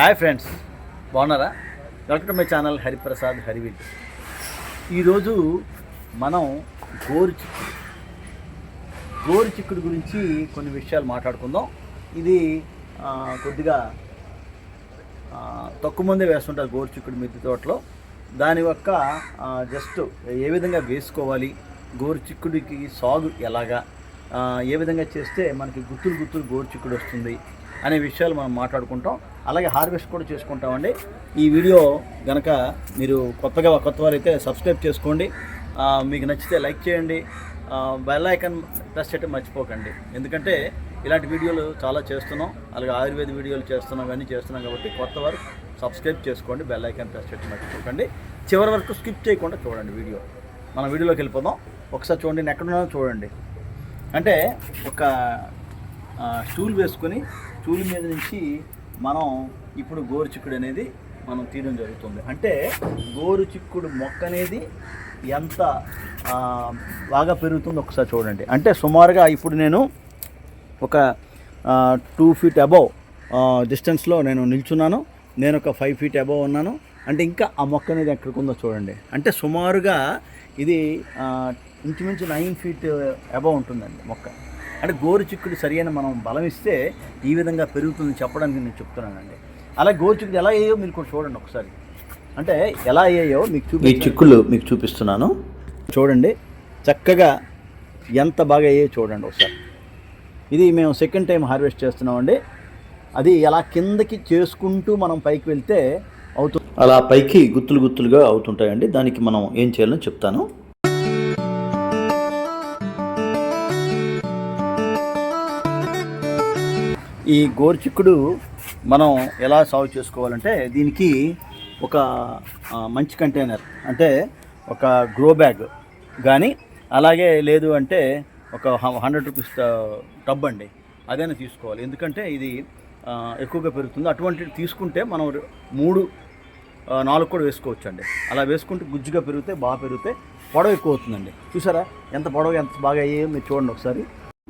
Hi friends బాగున్నారా? Welcome to my channel Hariprasad హరివిల్. ఈరోజు మనం గోరు చిక్కుడు. గోరు చిక్కుడు గురించి కొన్ని విషయాలు మాట్లాడుకుందాం. ఇది కొద్దిగా తక్కువ మంది వేస్తుంటారు గోరు చిక్కుడు మిద్దె తోటలో. దాని యొక్క జస్ట్ ఏ విధంగా వేసుకోవాలి గోరు చిక్కుడికి సాగు ఎలాగా ఏ విధంగా చేస్తే మనకి గుత్తులు గుత్తులు గోరు చిక్కుడు వస్తుంది అనే విషయాలు మనం మాట్లాడుకుంటాం. అలాగే హార్వెస్ట్ కూడా చేసుకుంటామండి. ఈ వీడియో కనుక మీరు కొత్తగా కొత్త వారైతే సబ్స్క్రైబ్ చేసుకోండి. మీకు నచ్చితే లైక్ చేయండి. బెల్ ఐకాన్ ప్రెస్ చేయడం మర్చిపోకండి. ఎందుకంటే ఇలాంటి వీడియోలు చాలా చేస్తున్నాం. అలాగే ఆయుర్వేద వీడియోలు చేస్తున్నాం ఇవన్నీ చేస్తున్నాం కాబట్టి కొత్త వారు సబ్స్క్రైబ్ చేసుకోండి. బెల్ ఐకాన్ ప్రెస్ చేయడం మర్చిపోకండి. చివరి వరకు స్కిప్ చేయకుండా చూడండి వీడియో. మన వీడియోలోకి వెళ్ళిపోదాం. ఒకసారి చూడండి నేను ఎక్కడున్నానో చూడండి. అంటే ఒక స్టూల్ వేసుకొని స్టూల్ మీద నుంచి మనం ఇప్పుడు గోరు చిక్కుడు అనేది మనం తీయడం జరుగుతుంది. అంటే గోరు చిక్కుడు మొక్క అనేది ఎంత బాగా పెరుగుతుందో ఒకసారి చూడండి. అంటే సుమారుగా ఇప్పుడు నేను ఒక టూ ఫీట్ అబవ్ డిస్టెన్స్లో నేను నిల్చున్నాను. నేను ఒక ఫైవ్ ఫీట్ అబవ్ ఉన్నాను. అంటే ఇంకా ఆ మొక్క అనేది ఎక్కడికి ఉందో చూడండి. అంటే సుమారుగా ఇది ఇంచుమించు నైన్ ఫీట్ అబవ్ ఉంటుందండి మొక్క. అంటే గోరు చిక్కుడు సరైన మనం బలం ఇస్తే ఈ విధంగా పెరుగుతుంది చెప్పడానికి నేను చెప్తున్నానండి. అలా గోరు చిక్కుడు ఎలా అయ్యాయో మీరు కూడా చూడండి ఒకసారి. అంటే ఎలా అయ్యాయో మీకు చూపి ఈ చిక్కులు మీకు చూపిస్తున్నాను. చూడండి. చక్కగా ఎంత బాగా అయ్యాయో చూడండి ఒకసారి. ఇది మేము సెకండ్ టైం హార్వెస్ట్ చేస్తున్నామండి. అది ఎలా కిందకి చేసుకుంటూ మనం పైకి వెళ్తే అవుతుంది అలా పైకి గుత్తులు గుత్తులుగా అవుతుంటాయండి. దానికి మనం ఏం చేయాలో చెప్తాను. ఈ గోరుచిక్కుడు మనం ఎలా సాగు చేసుకోవాలంటే దీనికి ఒక మంచి కంటైనర్ అంటే ఒక గ్రో బ్యాగ్ కానీ అలాగే లేదు అంటే ఒక హండ్రెడ్ రూపీస్ టబ్ అండి అదైనా తీసుకోవాలి. ఎందుకంటే ఇది ఎక్కువగా పెరుగుతుంది. అటువంటిది తీసుకుంటే మనం మూడు నాలుగు కూడా వేసుకోవచ్చు అండి అలా వేసుకుంటే గుజ్జుగా పెరిగితే బాగా పెరిగితే పొడవు ఎక్కువ అవుతుందండి. చూసారా? ఎంత పొడవ ఎంత బాగా అయ్యాయో మీరు చూడండి ఒకసారి.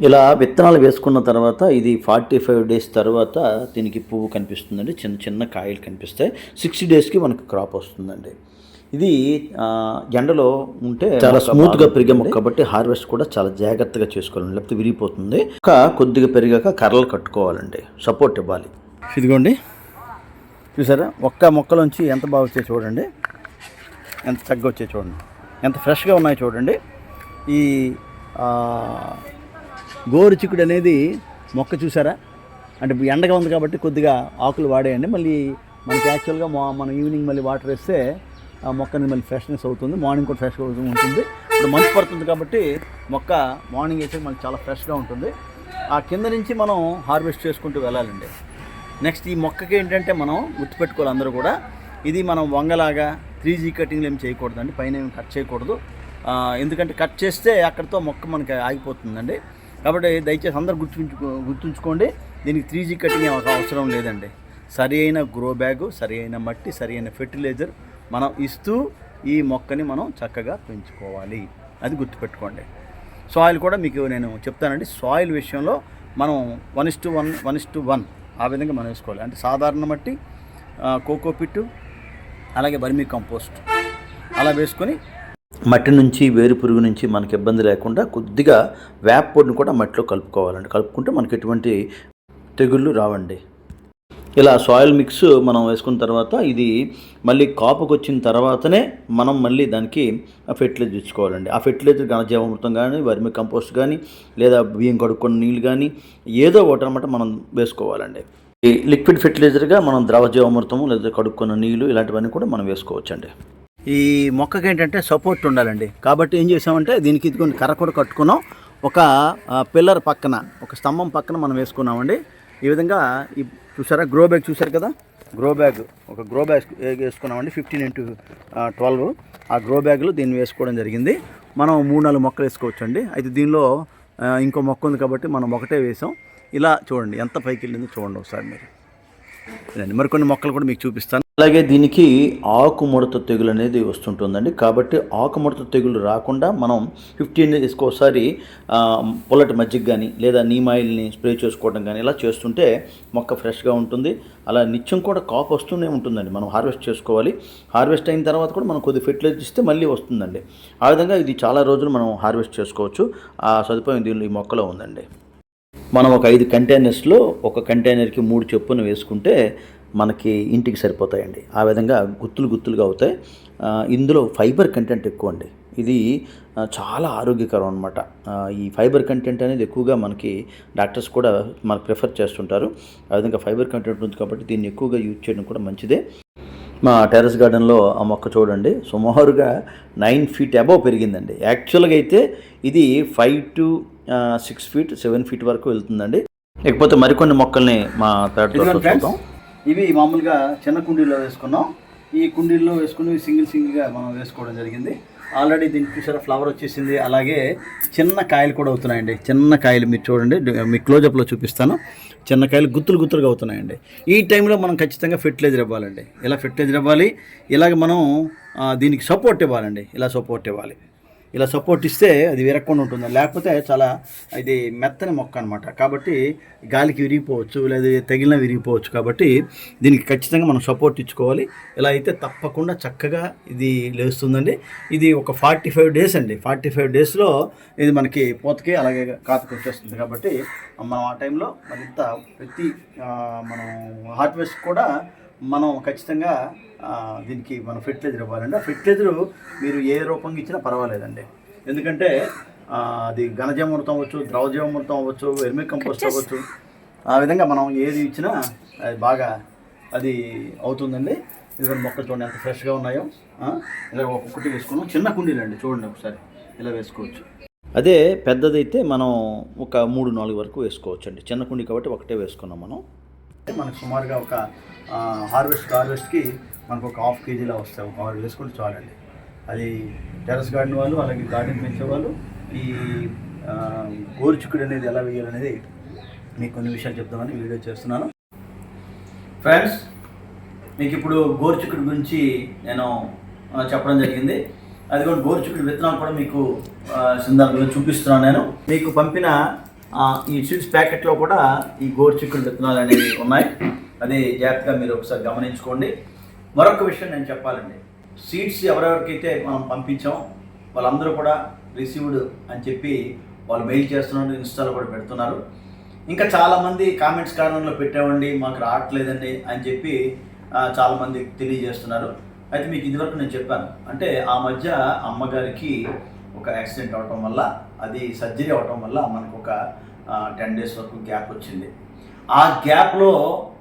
ఇలా విత్తనాలు వేసుకున్న తర్వాత ఇది ఫార్టీ ఫైవ్ డేస్ తర్వాత దీనికి పువ్వు కనిపిస్తుందండి. చిన్న చిన్న కాయలు కనిపిస్తాయి. సిక్స్టీ డేస్కి మనకు క్రాప్ వస్తుందండి. ఇది ఎండలో ఉంటే చాలా స్మూత్గా పెరిగే మొక్క కాబట్టి హార్వెస్ట్ కూడా చాలా జాగ్రత్తగా చేసుకోవాలండి. లేకపోతే విరిగిపోతుంది. ఒక కొద్దిగా పెరిగాక కర్రలు కట్టుకోవాలండి. సపోర్ట్ ఇవ్వాలి. ఇదిగోండి. చూసారా? ఒక్క మొక్కలోంచి ఎంత బాగా వచ్చాయి చూడండి. ఎంత చక్కగా వచ్చాయి చూడండి. ఎంత ఫ్రెష్గా ఉన్నాయి చూడండి. ఈ గోరు చిక్కుడు అనేది మొక్క చూసారా? అంటే ఎండగా ఉంది కాబట్టి కొద్దిగా ఆకులు వాడేయండి. మళ్ళీ మనకి యాక్చువల్గా మా మనం ఈవినింగ్ మళ్ళీ వాటర్ వేస్తే ఆ మొక్క అనేది మళ్ళీ ఫ్రెష్నెస్ అవుతుంది. మార్నింగ్ కూడా ఫ్రెష్గా ఉంటుంది. ఇప్పుడు మంచు పడుతుంది కాబట్టి మొక్క మార్నింగ్ వేస్తే మనకి చాలా ఫ్రెష్గా ఉంటుంది. ఆ కింద నుంచి మనం హార్వెస్ట్ చేసుకుంటూ వెళ్ళాలండి. నెక్స్ట్ ఈ మొక్కకి ఏంటంటే మనం గుర్తుపెట్టుకోవాలి అందరూ కూడా. ఇది మనం వంగలాగా త్రీ జీ కటింగ్లు ఏం చేయకూడదండి. పైన ఏమి కట్ చేయకూడదు. ఎందుకంటే కట్ చేస్తే అక్కడితో మొక్క మనకి ఆగిపోతుందండి. కాబట్టి దయచేసి అందరూ గుర్తుంచుకో గుర్తుంచుకోండి దీనికి త్రీ జీ కటింగ్ అవసరం లేదండి. సరి అయిన గ్రో బ్యాగు సరి అయిన మట్టి సరి అయిన ఫెర్టిలైజర్ మనం ఇస్తూ ఈ మొక్కని మనం చక్కగా పెంచుకోవాలి. అది గుర్తుపెట్టుకోండి. సాయిల్ కూడా మీకు నేను చెప్తానండి. సాయిల్ విషయంలో మనం one is to one one is to one ఆ విధంగా మనం వేసుకోవాలి. అంటే సాధారణ మట్టి కోకో పిట్టు అలాగే బర్మీ కంపోస్ట్ అలా వేసుకొని మట్టి నుంచి వేరు పురుగు నుంచి మనకి ఇబ్బంది లేకుండా కొద్దిగా వేప పొడిని కూడా మట్టిలో కలుపుకోవాలండి. కలుపుకుంటే మనకి ఎటువంటి తెగుళ్ళు రావండి. ఇలా సాయిల్ మిక్స్ మనం వేసుకున్న తర్వాత ఇది మళ్ళీ కాపుకి వచ్చిన తర్వాతనే మనం మళ్ళీ దానికి ఆ ఫెర్టిలైజర్ ఇచ్చుకోవాలండి ఆ ఫెర్టిలైజర్ ఘనజీవామృతం కానీ వర్మి కంపోస్ట్ కానీ లేదా బియ్యం కడుక్కున్న నీళ్ళు కానీ ఏదో ఒకటి అనమాట మనం వేసుకోవాలండి. ఈ లిక్విడ్ ఫెర్టిలైజర్గా మనం ద్రవ జీవామృతము లేదా కడుక్కున్న నీళ్ళు ఇలాంటివన్నీ కూడా మనం వేసుకోవచ్చండి. ఈ మొక్కకి ఏంటంటే సపోర్ట్ ఉండాలండి. కాబట్టి ఏం చేసామంటే దీనికి ఇదిగోండి కర్ర కూడా కట్టుకున్నాం. ఒక పిల్లర్ పక్కన ఒక స్తంభం పక్కన మనం వేసుకున్నామండి. ఈ విధంగా ఈ చూసారా గ్రో బ్యాగ్ చూసారు కదా? గ్రో బ్యాగ్ ఒక గ్రో బ్యాగ్ వేసుకున్నామండి ఫిఫ్టీన్ ఇంటూ ట్వెల్వ్ ఆ గ్రో బ్యాగ్లో దీన్ని వేసుకోవడం జరిగింది. మనం మూడు నాలుగు మొక్కలు వేసుకోవచ్చండి. అయితే దీనిలో ఇంకో మొక్క ఉంది కాబట్టి మనం ఒకటే వేసాం. ఇలా చూడండి ఎంత పైకి వెళ్ళిందో చూడండి ఒకసారి మీరు. మరికొన్ని మొక్కలు కూడా మీకు చూపిస్తాను. అలాగే దీనికి ఆకుముడత తెగులు అనేది వస్తుంటుందండి. కాబట్టి ఆకుముడత తెగులు రాకుండా మనం ఫిఫ్టీన్ డేస్కి ఒకసారి ఆ, మజ్జిగ్ మజ్జిగ కానీ లేదా నీమ్ ఆయిల్ని స్ప్రే చేసుకోవడం కానీ ఇలా చేస్తుంటే మొక్క ఫ్రెష్గా ఉంటుంది. అలా నిత్యం కూడా కాపు వస్తూనే ఉంటుందండి. మనం హార్వెస్ట్ చేసుకోవాలి. హార్వెస్ట్ అయిన తర్వాత కూడా మనం కొద్ది ఫెర్టిలైజర్ ఇస్తే మళ్ళీ వస్తుందండి. ఆ విధంగా ఇది చాలా రోజులు మనం హార్వెస్ట్ చేసుకోవచ్చు. ఆ సదుపాయం దీనిలో ఈ మొక్కలో ఉందండి. మనం ఒక ఐదు కంటైనర్స్లో ఒక కంటైనర్కి మూడు చొప్పున వేసుకుంటే మనకి ఇంటికి సరిపోతాయండి. ఆ విధంగా గుత్తులు గుత్తులుగా అవుతాయి. ఇందులో ఫైబర్ కంటెంట్ ఎక్కువ అండి ఇది చాలా ఆరోగ్యకరం అనమాట ఈ ఫైబర్ కంటెంట్ అనేది ఎక్కువగా మనకి డాక్టర్స్ కూడా మనకు ప్రిఫర్ చేస్తుంటారు. ఆ విధంగా ఫైబర్ కంటెంట్ ఉంది కాబట్టి దీన్ని ఎక్కువగా యూజ్ చేయడం కూడా మంచిదే. మా టెర్రస్ గార్డెన్లో ఆ మొక్క చూడండి సుమారుగా నైన్ ఫీట్ అబవ్ పెరిగిందండి. యాక్చువల్గా అయితే ఇది five to six feet seven feet వరకు వెళ్తుందండి. లేకపోతే మరికొన్ని మొక్కల్ని మా పెరట్లో చూద్దాం. ఇవి మామూలుగా చిన్న కుండీలో వేసుకున్నాం. ఈ కుండీల్లో వేసుకుని సింగిల్ సింగిల్గా మనం వేసుకోవడం జరిగింది. ఆల్రెడీ దీనికి చూసారా ఫ్లవర్ వచ్చేసింది. అలాగే చిన్న కాయలు కూడా అవుతున్నాయండి. చిన్న కాయలు మీరు చూడండి మీ క్లోజప్లో చూపిస్తాను. చిన్న కాయలు గుత్తులు గుత్తులుగా అవుతున్నాయండి. ఈ టైంలో మనం ఖచ్చితంగా ఫెర్టిలైజర్ ఇవ్వాలండి. ఇలా ఫెర్టిలైజర్ ఇవ్వాలి? ఇలాగ మనం దీనికి సపోర్ట్ ఇవ్వాలండి. ఇలా సపోర్ట్ ఇవ్వాలి. ఇలా సపోర్ట్ ఇస్తే అది విరక్కుండా ఉంటుంది. లేకపోతే చాలా ఇది మెత్తని మొక్క అనమాట కాబట్టి గాలికి విరిగిపోవచ్చు లేదా తగిలిన విరిగిపోవచ్చు. కాబట్టి దీనికి ఖచ్చితంగా మనం సపోర్ట్ ఇచ్చుకోవాలి. ఇలా అయితే తప్పకుండా చక్కగా ఇది లేస్తుందండి. ఇది ఒక ఫార్టీ ఫైవ్ డేస్ అండి. ఫార్టీ ఫైవ్ డేస్లో ఇది మనకి పోతకి అలాగే కాతకు వచ్చేస్తుంది. కాబట్టి మనం ఆ టైంలో మరింత ప్రతి మనం హార్వెస్ట్ కూడా మనం ఖచ్చితంగా దీనికి మనం ఫెర్టిలైజర్ ఇవ్వాలండి. ఆ ఫెర్టిలైజర్ మీరు ఏ రూపంగా ఇచ్చినా పర్వాలేదండి. ఎందుకంటే అది ఘనజీవామృతం అవ్వచ్చు ద్రవజీవామృతం అవ్వచ్చు వెర్మి కంపోస్ట్ అవ్వచ్చు. ఆ విధంగా మనం ఏది ఇచ్చినా అది బాగా అది అవుతుందండి. ఇదిగోండి మొక్కలు చూడండి ఎంత ఫ్రెష్గా ఉన్నాయో. ఇలా ఒక్కొక్కటి వేసుకున్నాం. చిన్న కుండీలు అండి చూడండి ఒకసారి. ఇలా వేసుకోవచ్చు. అదే పెద్దదైతే మనం ఒక మూడు నాలుగు వరకు వేసుకోవచ్చు అండి చిన్న కుండీ కాబట్టి ఒకటే వేసుకున్నాం మనం. మనకు సుమారుగా ఒక హార్వెస్ట్ హార్వెస్ట్కి మనకు ఒక హాఫ్ కేజీలా వస్తాయి. ఒక ఆరు వేసుకుంటే చాలండి. అది టెరస్ గార్డెన్ వాళ్ళు అలాగే గార్డెన్ పెంచే వాళ్ళు ఈ గోరుచుక్కుడు గోరుచిక్కుడు అనేది ఎలా వేయాలనేది మీకు కొన్ని విషయాలు చెప్దామని వీడియో చేస్తున్నాను. ఫ్రెండ్స్ మీకు ఇప్పుడు గోరుచిక్కుడు గురించి నేను చెప్పడం జరిగింది. అది కూడా గోరుచుక్కుడు విత్తనాలు కూడా మీకు సందర్భంగా చూపిస్తున్నాను నేను. మీకు పంపిన ఈ సీడ్స్ ప్యాకెట్లో కూడా ఈ గోరుచిక్కుడు విత్తనాలు అనేవి ఉన్నాయి. అది జాగ్రత్తగా మీరు ఒకసారి గమనించుకోండి. మరొక విషయం నేను చెప్పాలండి. సీట్స్ ఎవరెవరికైతే మనం పంపించాం వాళ్ళందరూ కూడా రిసీవ్డ్ అని చెప్పి వాళ్ళు మెయిల్ చేస్తున్నారు ఇన్స్టాలో కూడా పెడుతున్నారు. ఇంకా చాలామంది కామెంట్స్ కారణంలో పెట్టామండి మాకు రావట్లేదండి అని చెప్పి చాలామంది తెలియజేస్తున్నారు. అయితే మీకు ఇదివరకు నేను చెప్పాను అంటే ఆ మధ్య అమ్మగారికి ఒక యాక్సిడెంట్ అవటం వల్ల అది సర్జరీ అవటం వల్ల మనకు ఒక టెన్ డేస్ వరకు గ్యాప్ వచ్చింది. ఆ గ్యాప్లో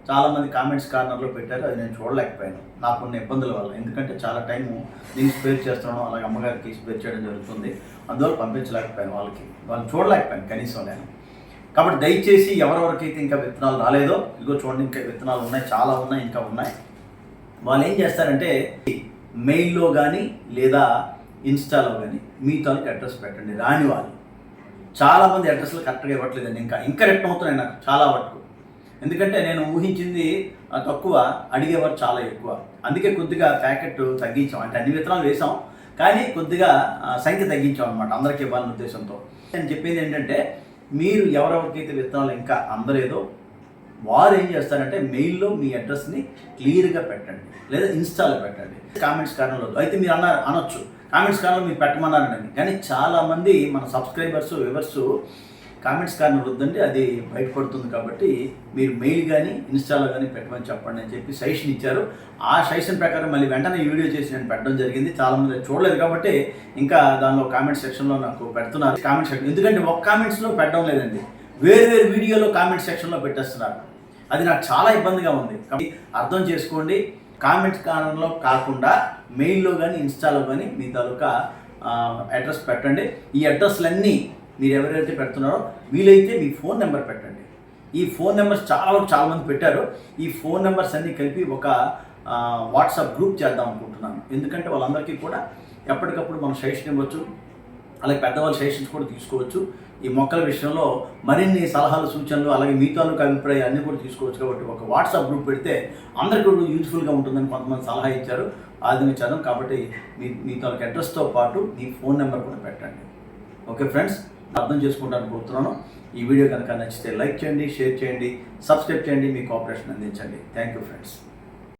చాలామంది కామెంట్స్ కార్నర్లో పెట్టారు అది నేను చూడలేకపోయాను. నాకున్న ఇబ్బందుల వల్ల. ఎందుకంటే చాలా టైము దీన్ని స్పేర్ చేస్తున్నాను అలాగే అమ్మగారికి స్పేర్ చేయడం జరుగుతుంది. అందువల్ల పంపించలేకపోయాను వాళ్ళకి. వాళ్ళు చూడలేకపోయాను కనీసం నేను. కాబట్టి దయచేసి ఎవరెవరికైతే ఇంకా విత్తనాలు రాలేదో ఇదిగో చూడండి ఇంకా విత్తనాలు ఉన్నాయి చాలా ఉన్నాయి ఇంకా ఉన్నాయి. వాళ్ళు ఏం చేస్తారంటే మెయిల్లో కానీ లేదా ఇన్స్టాలో కానీ మీ తాలూకు అడ్రస్ పెట్టండి. రాని వాళ్ళు. చాలామంది అడ్రస్లు కరెక్ట్గా ఇవ్వట్లేదండి. ఇంకా ఇంకా రిటర్న్ అవుతున్నాయి నాకు చాలా వరకు ఎందుకంటే నేను ఊహించింది తక్కువ అడిగేవారు చాలా ఎక్కువ. అందుకే కొద్దిగా ప్యాకెట్ తగ్గించాం. అంటే అన్ని విత్తనాలు వేసాం కానీ కొద్దిగా సంఖ్య తగ్గించాం అనమాట అందరికీ ఇవ్వాలనే ఉద్దేశంతో. నేను చెప్పేది ఏంటంటే మీరు ఎవరెవరికైతే విత్తనాలు ఇంకా అందలేదో వారు ఏం చేస్తారంటే మెయిల్లో మీ అడ్రస్ని క్లియర్గా పెట్టండి. లేదా ఇన్స్టాలో పెట్టండి. కామెంట్స్ కారణంలో అయితే మీరు అన్నారు అనొచ్చు. కామెంట్స్ కారణంలో మీరు పెట్టమన్నారండి కానీ చాలామంది మన సబ్స్క్రైబర్స్ వివర్స్ కామెంట్స్ కారణం వద్దండి అది బయటపడుతుంది కాబట్టి మీరు మెయిల్ కానీ ఇన్స్టాలో కానీ పెట్టమని చెప్పండి అని చెప్పి సజెషన్ ఇచ్చారు. ఆ సజెషన్ ప్రకారం మళ్ళీ వెంటనే వీడియో చేసి నేను పెట్టడం జరిగింది. చాలామంది చూడలేదు కాబట్టి ఇంకా దానిలో కామెంట్ సెక్షన్లో నాకు పెడుతున్నారు. కామెంట్ సెక్షన్ ఎందుకంటే ఒక కామెంట్స్లో పెట్టడం లేదండి. వేరు వేరు వీడియోలో కామెంట్ సెక్షన్లో పెట్టేస్తున్నారు. అది నాకు చాలా ఇబ్బందిగా ఉంది. కాబట్టి అర్థం చేసుకోండి. కామెంట్స్ కారణంలో కాకుండా మెయిల్లో కానీ ఇన్స్టాలో కానీ మీ తాలూకా అడ్రస్ పెట్టండి. ఈ అడ్రస్లన్నీ మీరు ఎవరైతే పెడుతున్నారో వీలైతే మీ ఫోన్ నెంబర్ పెట్టండి. ఈ ఫోన్ నెంబర్స్ చాలా వరకు చాలామంది పెట్టారు. ఈ ఫోన్ నెంబర్స్ అన్నీ కలిపి ఒక వాట్సాప్ గ్రూప్ చేద్దాం అనుకుంటున్నాను. ఎందుకంటే వాళ్ళందరికీ కూడా ఎప్పటికప్పుడు మనం సజెషన్ ఇవ్వచ్చు. అలాగే పెద్దవాళ్ళ సజెషన్స్ కూడా తీసుకోవచ్చు. ఈ మొక్కల విషయంలో మరిన్ని సలహాలు సూచనలు అలాగే మీ అభిప్రాయాలు అన్నీ కూడా తీసుకోవచ్చు కాబట్టి ఒక వాట్సాప్ గ్రూప్ పెడితే అందరికీ కూడా యూజ్ఫుల్గా ఉంటుందని కొంతమంది సలహా ఇచ్చారు. ఆదిమించారు కాబట్టి మీ మీ అడ్రస్తో పాటు మీ ఫోన్ నెంబర్ కూడా పెట్టండి. Okay friends? అర్థం చేసుకుంటాను కోరుతున్నాను. ఈ వీడియో కనుక నచ్చితే లైక్ చేయండి షేర్ చేయండి సబ్స్క్రైబ్ చేయండి మీ కోఆపరేషన్ అందించండి. Thank you friends.